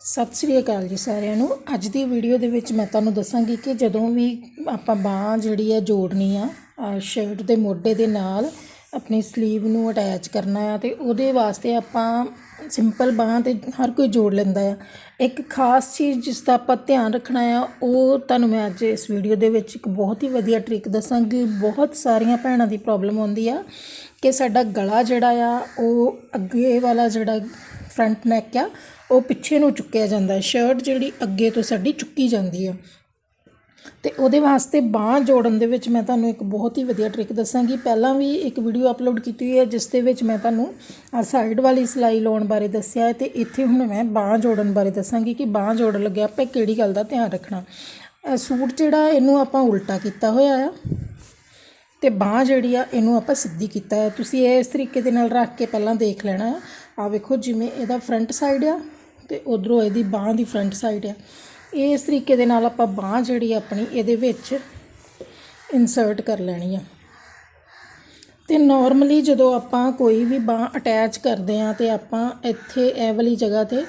ਸਤਿ ਸ੍ਰੀ ਅਕਾਲ ਜੀ ਸਾਰਿਆਂ ਨੂੰ। ਅੱਜ ਦੀ ਵੀਡੀਓ ਦੇ ਵਿੱਚ ਮੈਂ ਤੁਹਾਨੂੰ ਦੱਸਾਂਗੀ ਕਿ ਜਦੋਂ ਵੀ ਆਪਾਂ ਬਾਹ ਜਿਹੜੀ ਆ ਜੋੜਨੀ ਆ ਸ਼ਰਟ ਦੇ ਮੋਢੇ ਦੇ ਨਾਲ ਆਪਣੀ ਸਲੀਵ ਨੂੰ ਅਟੈਚ ਕਰਨਾ ਆ ਤੇ ਉਹਦੇ ਵਾਸਤੇ ਆਪਾਂ ਸਿੰਪਲ ਬਾਹ ਤੇ ਹਰ ਕੋਈ ਜੋੜ ਲੈਂਦਾ ਆ। ਇੱਕ ਖਾਸ ਚੀਜ਼ ਜਿਸ ਦਾ ਆਪਾਂ ਧਿਆਨ ਰੱਖਣਾ ਆ, ਉਹ ਤੁਹਾਨੂੰ ਮੈਂ ਅੱਜ ਇਸ ਵੀਡੀਓ ਦੇ ਵਿੱਚ ਇੱਕ ਬਹੁਤ ਹੀ ਵਧੀਆ ਟ੍ਰਿਕ ਦੱਸਾਂਗੀ। ਬਹੁਤ ਸਾਰੀਆਂ ਭੈਣਾਂ ਦੀ ਪ੍ਰੋਬਲਮ ਆਉਂਦੀ ਆ। ਕਿ ਸਾਡਾ ਗਲਾ ਜਿਹੜਾ ਆ, ਉਹ ਅੱਗੇ ਵਾਲਾ ਜਿਹੜਾ ਫਰੰਟ ਨੈਕ ਆ, ਉਹ ਪਿੱਛੇ ਨੂੰ ਚੁੱਕਿਆ ਜਾਂਦਾ ਹੈ। ਸ਼ਰਟ ਜਿਹੜੀ ਅੱਗੇ ਤੋਂ ਸਾਡੀ ਚੁੱਕੀ ਜਾਂਦੀ ਆ। ਤੇ ਉਹਦੇ ਵਾਸਤੇ ਬਾਹ ਜੋੜਨ ਦੇ ਵਿੱਚ ਮੈਂ ਤੁਹਾਨੂੰ ਇੱਕ ਬਹੁਤ ਹੀ ਵਧੀਆ ਟ੍ਰਿਕ ਦੱਸਾਂਗੀ। ਪਹਿਲਾਂ ਵੀ ਇੱਕ ਵੀਡੀਓ ਅਪਲੋਡ ਕੀਤੀ ਹੋਈ ਹੈ, ਜਿਸ ਦੇ ਵਿੱਚ ਮੈਂ ਤੁਹਾਨੂੰ ਆ ਸਾਈਡ ਵਾਲੀ ਸਿਲਾਈ ਲਾਉਣ ਬਾਰੇ ਦੱਸਿਆ ਹੈ ਤੇ ਇੱਥੇ ਹੁਣ ਮੈਂ ਬਾਹ ਜੋੜਨ ਬਾਰੇ ਦੱਸਾਂਗੀ ਕਿ ਬਾਹ ਜੋੜਨ ਲੱਗਿਆ ਆਪਾਂ ਕਿਹੜੀ ਗੱਲ ਦਾ ਧਿਆਨ ਰੱਖਣਾ। ਸੂਟ ਜਿਹੜਾ, ਇਹਨੂੰ ਆਪਾਂ ਉਲਟਾ ਕੀਤਾ ਹੋਇਆ ਆ। ਤੇ ਬਾਹ ਜਿਹੜੀ ਆ, ਇਹਨੂੰ ਆਪਾਂ ਸਿੱਧੀ ਕੀਤਾ ਹੈ। ਤੁਸੀਂ ਇਹ ਇਸ ਤਰੀਕੇ ਦੇ ਨਾਲ ਰੱਖ ਕੇ ਪਹਿਲਾਂ ਦੇਖ ਲੈਣਾ। ਆ ਵੇਖੋ ਜਿਵੇਂ ਇਹਦਾ ਫਰੰਟ ਸਾਈਡ ਆ ਤੇ ਉਧਰੋਂ ਇਹਦੀ ਬਾਹ ਦੀ ਫਰੰਟ ਸਾਈਡ ਆ। ਇਸ ਤਰੀਕੇ ਦੇ ਨਾਲ ਆਪਾਂ ਬਾਹ ਜਿਹੜੀ ਆਪਣੀ ਇਹਦੇ ਵਿੱਚ ਇਨਸਰਟ ਕਰ ਲੈਣੀ ਆ। ਤੇ ਨਾਰਮਲੀ ਜਦੋਂ ਆਪਾਂ ਕੋਈ ਵੀ ਬਾਹ ਅਟੈਚ ਕਰਦੇ ਆ ਤੇ ਆਪਾਂ ਇੱਥੇ ਇਹ ਵਾਲੀ ਜਗ੍ਹਾ ਤੇ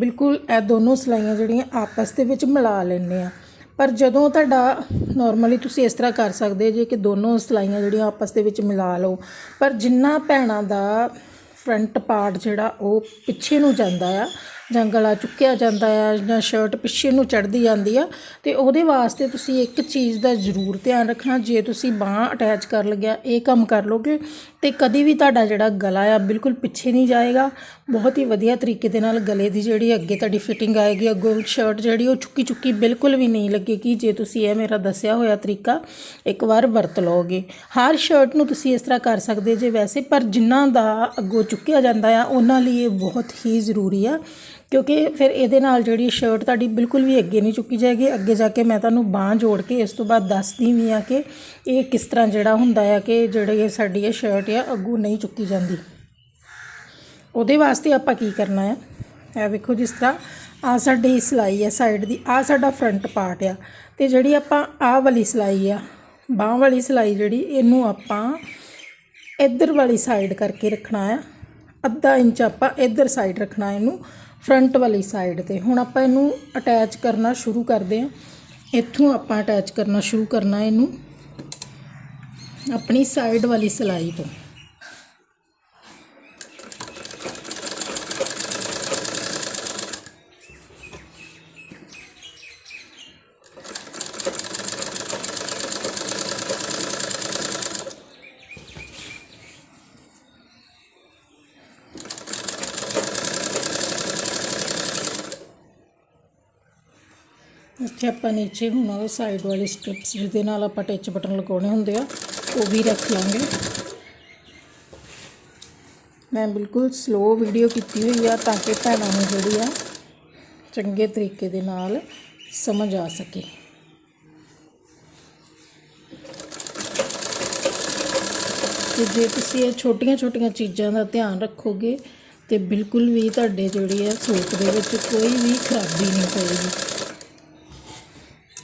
ਬਿਲਕੁਲ ਇਹ ਦੋਨੋਂ ਸਲਾਈਆਂ ਜਿਹੜੀਆਂ ਆਪਸ ਦੇ ਵਿੱਚ ਮਿਲਾ ਲੈਂਦੇ ਆ ਪਰ ਜਦੋਂ ਤੁਹਾਡਾ ਨਾਰਮਲੀ ਤੁਸੀਂ ਇਸ ਤਰ੍ਹਾਂ ਕਰ ਸਕਦੇ ਜੇ ਕਿ ਦੋਨੋਂ ਸਲਾਈਆਂ ਜਿਹੜੀਆਂ ਆਪਸ ਦੇ ਵਿੱਚ ਮਿਲਾ ਲਓ, ਪਰ ਜਿੰਨਾ ਭੈਣਾਂ ਦਾ ਫਰੰਟ ਪਾਰਟ ਜਿਹੜਾ ਉਹ ਪਿੱਛੇ ਨੂੰ ਜਾਂਦਾ ਆ ਜਾਂ ਗਲਾ ਚੁੱਕਿਆ ਜਾਂਦਾ ਆ ਜਾਂ ਸ਼ਰਟ ਪਿੱਛੇ ਨੂੰ ਚੜਦੀ ਜਾਂਦੀ ਆ, ਤੇ ਉਹਦੇ ਵਾਸਤੇ ਤੁਸੀਂ ਇੱਕ ਚੀਜ਼ ਦਾ ਜ਼ਰੂਰ ਧਿਆਨ ਰੱਖਣਾ। ਜੇ ਤੁਸੀਂ ਬਾਹ ਅਟੈਚ ਕਰ ਲੱਗਿਆ, ਇਹ ਕੰਮ ਕਰ ਲੋਗੇ ਤੇ ਕਦੀ ਵੀ ਤੁਹਾਡਾ ਜਿਹੜਾ ਗਲਾ ਆ ਬਿਲਕੁਲ ਪਿੱਛੇ ਨਹੀਂ ਜਾਏਗਾ। ਬਹੁਤ ਹੀ ਵਧੀਆ ਤਰੀਕੇ ਦੇ ਨਾਲ ਗਲੇ ਦੀ ਜਿਹੜੀ ਅੱਗੇ ਤੁਹਾਡੀ ਫਿਟਿੰਗ ਆਏਗੀ, ਅੱਗੋਂ ਸ਼ਰਟ ਜਿਹੜੀ ਉਹ ਚੁੱਕੀ ਚੁੱਕੀ ਬਿਲਕੁਲ ਵੀ ਨਹੀਂ ਲੱਗੇਗੀ। ਜੇ ਤੁਸੀਂ ਇਹ ਮੇਰਾ ਦੱਸਿਆ ਹੋਇਆ ਤਰੀਕਾ, ਇੱਕ ਵਾਰ ਵਰਤ ਲਓਗੇ। ਹਰ ਸ਼ਰਟ ਨੂੰ ਤੁਸੀਂ ਇਸ ਤਰ੍ਹਾਂ ਕਰ ਸਕਦੇ ਜੇ ਵੈਸੇ, ਪਰ ਜਿਨ੍ਹਾਂ ਦਾ ਅੱਗੋਂ ਚੁੱਕਿਆ ਜਾਂਦਾ ਆ, ਉਹਨਾਂ ਲਈ ਇਹ ਬਹੁਤ ਹੀ ਜ਼ਰੂਰੀ ਆ। ਕਿਉਂਕਿ ਫਿਰ ਇਹਦੇ ਨਾਲ ਜਿਹੜੀ ਸ਼ਰਟ ਤੁਹਾਡੀ ਬਿਲਕੁਲ ਵੀ ਅੱਗੇ ਨਹੀਂ ਚੁੱਕੀ ਜਾਏਗੀ, ਅੱਗੇ ਜਾ ਕੇ ਮੈਂ ਤੁਹਾਨੂੰ ਬਾਹ ਜੋੜ ਕੇ ਇਸ ਤੋਂ ਬਾਅਦ ਦੱਸਦੀ ਵੀ ਆ ਕਿ ਇਹ ਕਿਸ ਤਰ੍ਹਾਂ ਜਿਹੜਾ ਹੁੰਦਾ ਆ ਕਿ ਜਿਹੜੇ ਸਾਡੀ ਇਹ ਸ਼ਰਟ ਆ, ਅੱਗੋਂ ਨਹੀਂ ਚੁੱਕੀ ਜਾਂਦੀ। ਉਹਦੇ ਵਾਸਤੇ ਆਪਾਂ ਕੀ ਕਰਨਾ ਆ? ਇਹ ਵੇਖੋ ਜਿਸ ਤਰ੍ਹਾਂ ਆ ਸਾਡੀ ਸਿਲਾਈ ਆ ਸਾਈਡ ਦੀ ਆ ਸਾਡਾ ਫਰੰਟ ਪਾਰਟ ਆ ਤੇ ਜਿਹੜੀ ਆਪਾਂ ਆਹ ਵਾਲੀ ਸਿਲਾਈ ਆ, ਬਾਹ ਵਾਲੀ ਸਿਲਾਈ ਜਿਹੜੀ ਇਹਨੂੰ ਆਪਾਂ ਇੱਧਰ ਵਾਲੀ ਸਾਈਡ ਕਰਕੇ ਰੱਖਣਾ ਆ, ਅੱਧਾ ਇੰਚ ਆਪਾਂ ਇੱਧਰ ਸਾਈਡ ਰੱਖਣਾ ਇਹਨੂੰ ਫਰੰਟ ਵਾਲੀ ਸਾਈਡ ਤੇ। ਹੁਣ ਆਪਾਂ ਇਹਨੂੰ ਅਟੈਚ ਕਰਨਾ ਸ਼ੁਰੂ ਕਰਦੇ ਹਾਂ। ਇੱਥੋਂ ਆਪਾਂ ਅਟੈਚ ਕਰਨਾ ਸ਼ੁਰੂ ਕਰਨਾ ਇਹਨੂੰ। ਆਪਣੀ ਸਾਈਡ ਵਾਲੀ ਸਿਲਾਈ ਤੋਂ। ਇੱਥੇ ਆਪਾਂ ਨੀਚੇ ਹੁਣ ਉਹ ਸਾਈਡ ਵਾਲੀ ਸਟ੍ਰਿਪਸ ਜਿਹਦੇ ਨਾਲ ਆਪਾਂ ਟਿਚ ਬਟਨ ਲਗਾਉਣੇ ਹੁੰਦੇ ਆ, ਉਹ ਵੀ ਰੱਖ ਲਾਂਗੇ। ਮੈਂ ਬਿਲਕੁਲ ਸਲੋ ਵੀਡੀਓ ਕੀਤੀ ਹੋਈ ਆ ਤਾਂ ਕਿ ਭੈਣਾਂ ਨੂੰ ਜਿਹੜੀ ਆ ਚੰਗੇ ਤਰੀਕੇ ਦੇ ਨਾਲ ਸਮਝ ਆ ਸਕੇ। ਤੇ ਜੇ ਤੁਸੀਂ ਇਹ ਛੋਟੀਆਂ-ਛੋਟੀਆਂ ਚੀਜ਼ਾਂ ਦਾ ਧਿਆਨ ਰੱਖੋਗੇ ਤੇ ਬਿਲਕੁਲ ਵੀ ਤੁਹਾਡੇ ਜਿਹੜੀ ਆ ਸੂਟ ਦੇ ਵਿੱਚ ਕੋਈ ਵੀ ਖਰਾਬੀ ਨਹੀਂ ਪਏਗੀ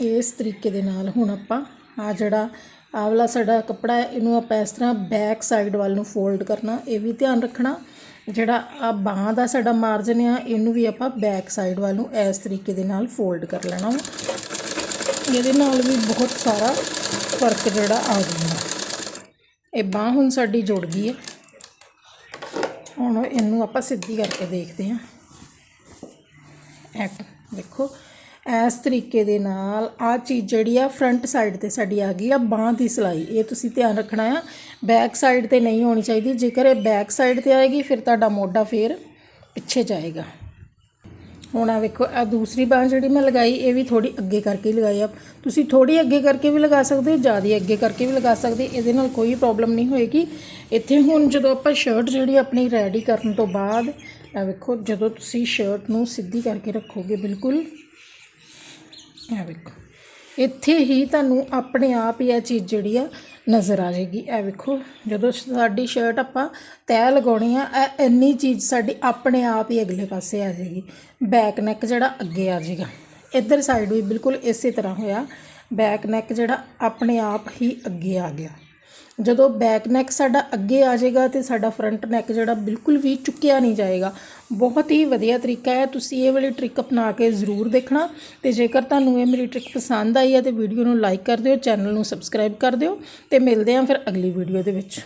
ਇਸ ਤਰੀਕੇ ਦੇ ਨਾਲ ਹੁਣ ਆਪਾਂ ਆ ਜਿਹੜਾ, ਆਹ ਵਾਲਾ ਸਾਡਾ ਕੱਪੜਾ ਹੈ, ਇਹਨੂੰ ਆਪਾਂ ਇਸ ਤਰ੍ਹਾਂ ਬੈਕ ਸਾਈਡ ਵੱਲ ਨੂੰ ਫੋਲਡ ਕਰਨਾ, ਇਹ ਵੀ ਧਿਆਨ ਰੱਖਣਾ। ਜਿਹੜਾ ਆ ਬਾਹਾਂ ਦਾ ਸਾਡਾ ਮਾਰਜਨ ਆ, ਇਹਨੂੰ ਵੀ ਆਪਾਂ ਬੈਕ ਸਾਈਡ ਵੱਲ ਨੂੰ ਇਸ ਤਰੀਕੇ ਦੇ ਨਾਲ ਫੋਲਡ ਕਰ ਲੈਣਾ ਵਾ। ਇਹਦੇ ਨਾਲ ਵੀ ਬਹੁਤ ਸਾਰਾ ਫ਼ਰਕ ਜਿਹੜਾ ਆ ਜਾਂਦਾ। ਇਹ ਬਾਹ ਹੁਣ ਸਾਡੀ ਜੁੜ ਗਈ ਹੈ। ਹੁਣ ਇਹਨੂੰ ਆਪਾਂ ਸਿੱਧੀ ਕਰਕੇ ਦੇਖਦੇ ਹਾਂ। ਐਕ ਦੇਖੋ। ਇਸ ਤਰੀਕੇ ਦੇ ਨਾਲ ਆ ਚੀਜ਼ ਜਿਹੜੀ ਆ ਫਰੰਟ ਸਾਈਡ ਤੇ ਸਾਡੀ ਆ ਗਈ ਆ, ਬਾਹ ਦੀ ਸਿਲਾਈ। ਇਹ ਤੁਸੀਂ ਧਿਆਨ ਰੱਖਣਾ ਆ ਬੈਕ ਸਾਈਡ ਤੇ ਨਹੀਂ ਹੋਣੀ ਚਾਹੀਦੀ। ਜੇਕਰ ਇਹ ਬੈਕ ਸਾਈਡ ਤੇ ਆਏਗੀ, ਫਿਰ ਤੁਹਾਡਾ ਮੋਢਾ ਫੇਰ ਪਿੱਛੇ ਜਾਏਗਾ। ਹੁਣ ਆ ਵੇਖੋ, ਆ ਦੂਸਰੀ ਬਾਹ ਜਿਹੜੀ ਮੈਂ ਲਗਾਈ, ਇਹ ਵੀ ਥੋੜੀ ਅੱਗੇ ਕਰਕੇ ਲਗਾਈ ਆ। ਤੁਸੀਂ ਥੋੜੀ ਅੱਗੇ ਕਰਕੇ ਵੀ ਲਗਾ ਸਕਦੇ ਹੋ, ਜ਼ਿਆਦਾ ਅੱਗੇ ਕਰਕੇ ਵੀ ਲਗਾ ਸਕਦੇ ਇਹਦੇ ਨਾਲ ਕੋਈ ਪ੍ਰੋਬਲਮ ਨਹੀਂ ਹੋਏਗੀ। ਇੱਥੇ ਹੁਣ ਜਦੋਂ ਆਪਾਂ ਸ਼ਰਟ ਜਿਹੜੀ ਆਪਣੀ ਰੈਡੀ ਕਰਨ ਤੋਂ ਬਾਅਦ, ਆ ਵੇਖੋ, ਜਦੋਂ ਤੁਸੀਂ ਸ਼ਰਟ ਨੂੰ ਸਿੱਧੀ ਕਰਕੇ ਰੱਖੋਗੇ, ਬਿਲਕੁਲ ਇਹ ਵੇਖੋ। ਇੱਥੇ ਹੀ ਤੁਹਾਨੂੰ ਆਪਣੇ ਆਪ ਹੀ ਇਹ ਚੀਜ਼ ਜਿਹੜੀ ਆ ਨਜ਼ਰ ਆ ਜਾਏਗੀ। ਇਹ ਵੇਖੋ, ਜਦੋਂ ਸਾਡੀ ਸ਼ਰਟ ਆਪਾਂ ਤੈਅ ਲਗਾਉਣੀ ਆ, ਇਹ ਇੰਨੀ ਚੀਜ਼ ਸਾਡੀ ਆਪਣੇ ਆਪ ਹੀ ਅਗਲੇ ਪਾਸੇ ਆ ਜਾਏਗੀ। ਬੈਕ ਨੈਕ ਜਿਹੜਾ ਅੱਗੇ ਆ ਜਾਏਗਾ। ਇੱਧਰ ਸਾਈਡ ਵੀ ਬਿਲਕੁਲ ਇਸੇ ਤਰ੍ਹਾਂ ਹੋਇਆ। ਬੈਕ ਨੈਕ ਜਿਹੜਾ ਆਪਣੇ ਆਪ ਹੀ ਅੱਗੇ ਆ ਗਿਆ। ਜਦੋਂ ਬੈਕ ਨੈਕ ਸਾਡਾ ਅੱਗੇ ਆ ਜਾਏਗਾ ਤੇ ਸਾਡਾ ਫਰੰਟ ਨੈਕ ਜਿਹੜਾ ਬਿਲਕੁਲ ਵੀ ਚੁੱਕਿਆ ਨਹੀਂ ਜਾਏਗਾ। ਬਹੁਤ ਹੀ ਵਧੀਆ ਤਰੀਕਾ ਹੈ। ਤੁਸੀਂ ਇਹ ਵਾਲੀ ਟ੍ਰਿਕ ਅਪਣਾ ਕੇ ਜ਼ਰੂਰ ਦੇਖਣਾ ਤੇ ਜੇਕਰ ਤੁਹਾਨੂੰ ਇਹ ਮੇਰੀ ਟ੍ਰਿਕ ਪਸੰਦ ਆਈ ਹੈ ਤੇ ਵੀਡੀਓ ਨੂੰ ਲਾਈਕ ਕਰ ਦਿਓ ਚੈਨਲ ਨੂੰ ਸਬਸਕ੍ਰਾਈਬ ਕਰ ਦਿਓ ਤੇ ਮਿਲਦੇ ਹਾਂ ਫਿਰ ਅਗਲੀ ਵੀਡੀਓ ਦੇ ਵਿੱਚ।